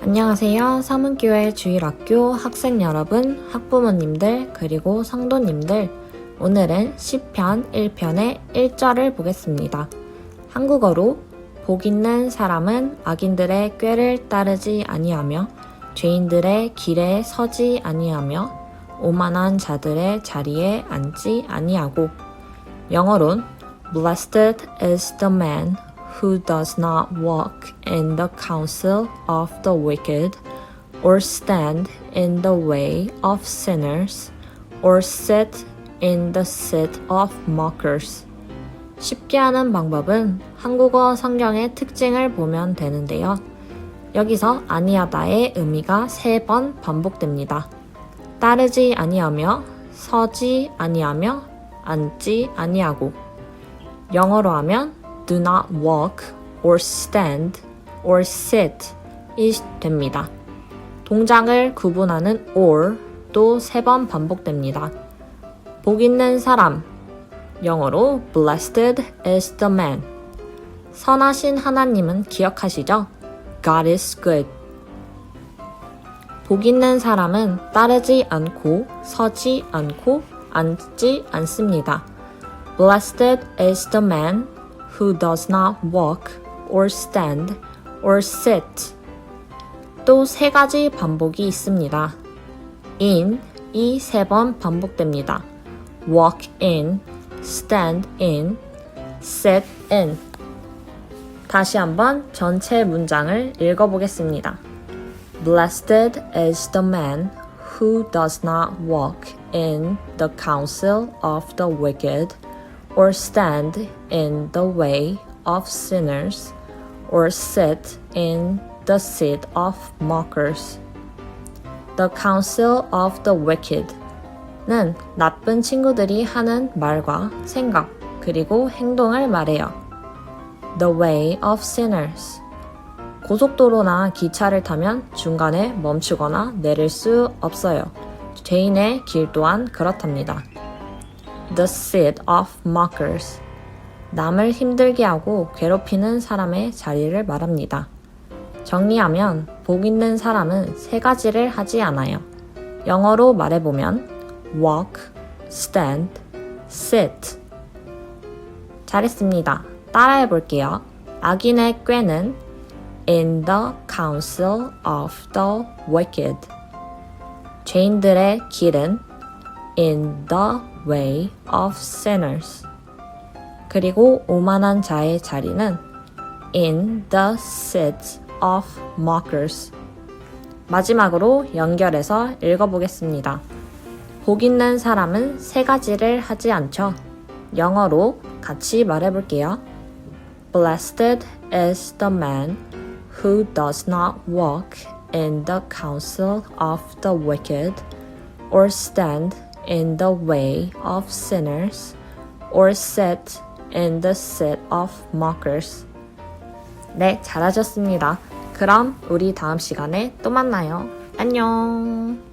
안녕하세요. 사문교회 주일학교 학생 여러분, 학부모님들, 그리고 성도님들. 오늘은 10편 1편의 1절을 보겠습니다. 한국어로 복 있는 사람은 악인들의 꾀를 따르지 아니하며 죄인들의 길에 서지 아니하며 오만한 자들의 자리에 앉지 아니하고 영어론 Blessed is the man who does not walk in the counsel of the wicked, or stand in the way of sinners, or sit in the seat of mockers. 쉽게 하는 방법은 한국어 성경의 특징을 보면 되는데요. 여기서 아니하다의 의미가 세 번 반복됩니다. 따르지 아니하며, 서지 아니하며, 앉지 아니하고. 영어로 하면 do not walk or stand or sit 이 됩니다. 동작을 구분하는 or 또 세 번 반복됩니다. 복 있는 사람 영어로 blessed is the man 선하신 하나님은 기억하시죠? God is good. 복 있는 사람은 따르지 않고 서지 않고 앉지 않습니다. Blessed is the man who does not walk or stand or sit. 또 세 가지 반복이 있습니다. in 이 세 번 반복됩니다. walk in, stand in, sit in. 다시 한번 전체 문장을 읽어보겠습니다. Blessed is the man who does not walk in the counsel of the wicked, or stand in the way of sinners, or sit in the seat of mockers. The counsel of the wicked 는 나쁜 친구들이 하는 말과 생각, 그리고 행동을 말해요. The way of sinners. 고속도로나 기차를 타면 중간에 멈추거나 내릴 수 없어요. 죄인의 길 또한 그렇답니다. The seat of mockers. 남을 힘들게 하고 괴롭히는 사람의 자리를 말합니다. 정리하면 복 있는 사람은 세 가지를 하지 않아요. 영어로 말해보면 walk, stand, sit. 잘했습니다. 따라해 볼게요. 악인의 꾀는 in the counsel of the wicked. 죄인들의 길은 in the way of sinners. 그리고 오만한 자의 자리는 in the seat of mockers. 마지막으로 연결해서 읽어보겠습니다. 복 있는 사람은 세 가지를 하지 않죠. 영어로 같이 말해볼게요. Blessed is the man who does not walk in the counsel of the wicked, or stand in the way of sinners, or sit in the seat of mockers. 네, 잘하셨습니다. 그럼 우리 다음 시간에 또 만나요. 안녕.